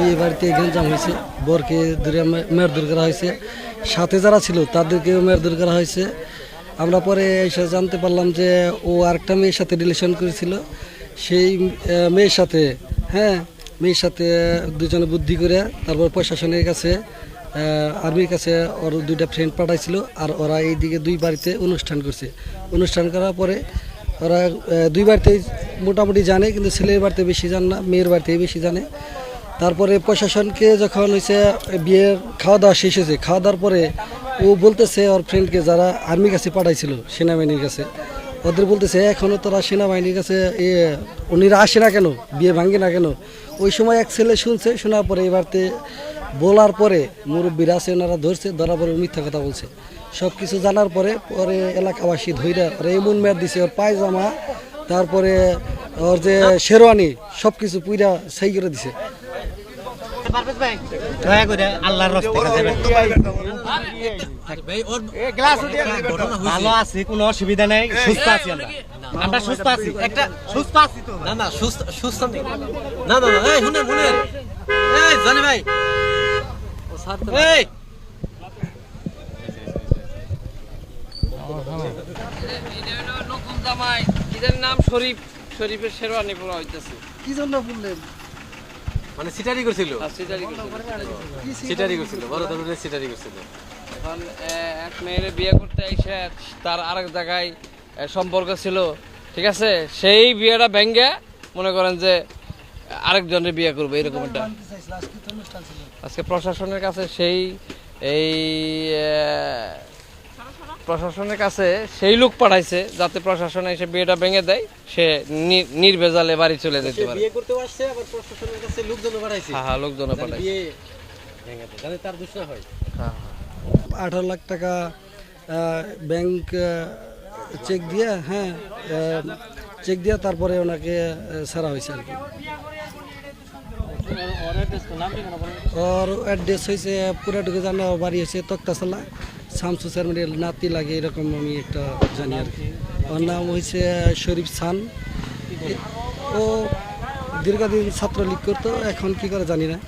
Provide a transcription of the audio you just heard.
বিয়ে বাড়িতে গেঞ্জাম হয়েছে, বরকে দূরে মেয়ের করা হয়েছে। সাথে যারা ছিল, তাদেরকেও মেয়ের করা হয়েছে। আমরা পরে এসে জানতে পারলাম যে ও আরেকটা মেয়ের সাথে রিলেশন করেছিল। সেই মেয়ের সাথে হ্যাঁ মেয়ের সাথে দুজনে বুদ্ধি করে তারপর প্রশাসনের কাছে আর্মির কাছে ওর দুইটা ফ্রেন্ড পাঠাইছিল আর ওরা এইদিকে দুই বাড়িতে অনুষ্ঠান করছে। অনুষ্ঠান করার পরে ওরা দুই বাড়িতেই মোটামুটি জানে, কিন্তু ছেলের বাড়িতে বেশি জান না, মেয়ের বাড়িতেই বেশি জানে। তারপরে প্রশাসনকে যখন হয়েছে বিয়ের খাওয়া দাওয়া শেষ হয়েছে খাওয়া দাওয়ার পরে ও বলতেছে ওর ফ্রেন্ডকে যারা আর্মির কাছে পাঠাইছিল, সেনাবাহিনীর কাছে। ওদের বলতেছে এখনও তারা সেনাবাহিনীর কাছে এ, উনিরা আসে না কেন? বিয়ে ভাঙে না কেন? ওই সময় এক ছেলে শুনছে, শোনার পরে এবারতে বলার পরে মুরব্বীরা আছে, ওনারা ধরছে, ধরার পরে মিথ্যা কথা বলছে। সব কিছু জানার পরে পরে এলাকাবাসী ধৈরা ওর এমন মেয়াদ দিছে, ওর পায়জামা, তারপরে ওর যে শেরওয়ানি সব কিছু পুইরা সেই করে দিছে। দয়া করে আল্লাহর ভালো আছি কোনো অসুবিধা নেই সুস্থ আছি আমরা আমরা সুস্থ আছি একটা সুস্থ আছি তো না না সুস্থ সুস্থ নেই না না না এই শুনেন শুনেন এই জানি ভাই এই নতুন জামাই এদের নাম শরীফ শরীফের শেরওয়ানি পরা হইতেছে কি জন্য বললেন মানে সিটারি করছিল। সিটারি করছিল। বড় ধরনের সিটারি করছিল। এখন এক মেয়ের বিয়ে করতে এসে তার আরেক জায়গায় সম্পর্ক ছিল ঠিক আছে? সেই বিয়েটা ভেঙ্গে মনে করেন যে আরেকজনের বিয়ে করবে এরকম একটা। আজকে প্রশাসনের কাছে সেই এই প্রশাসনের কাছে সেই লোক পাঠাইছে যাতে প্রশাসন এসে বিয়েটা ভেঙে দেয় সে নি- নির্ভেজালে বাড়ি চলে যেতে পারে। বিয়ে করতে আসছে আবার প্রশাসনের কাছে লোকজন বাড়াইছে হ্যাঁ হ্যাঁ লোকজন পাঠাইছে। বিয়ে ভেঙে দেয় যাতে তার দোষ না হয় হ্যাঁ। আঠারো লাখ টাকা ব্যাংক চেক দিয়ে হ্যাঁ চেক দিয়ে তারপরে ওনাকে ছাড়া হয়েছে আর কি। ওর অ্যাড্রেস হয়েছে পুরাটুকু জানা বাড়ি হয়েছে তক্তাশালা শামসু স্যারমের নাতি লাগে, এরকম আমি একটা জানি আর কি। ওর নাম হয়েছে শরীফ সান। ও দীর্ঘদিন ছাত্রলীগ করতো, এখন কি করে জানি না।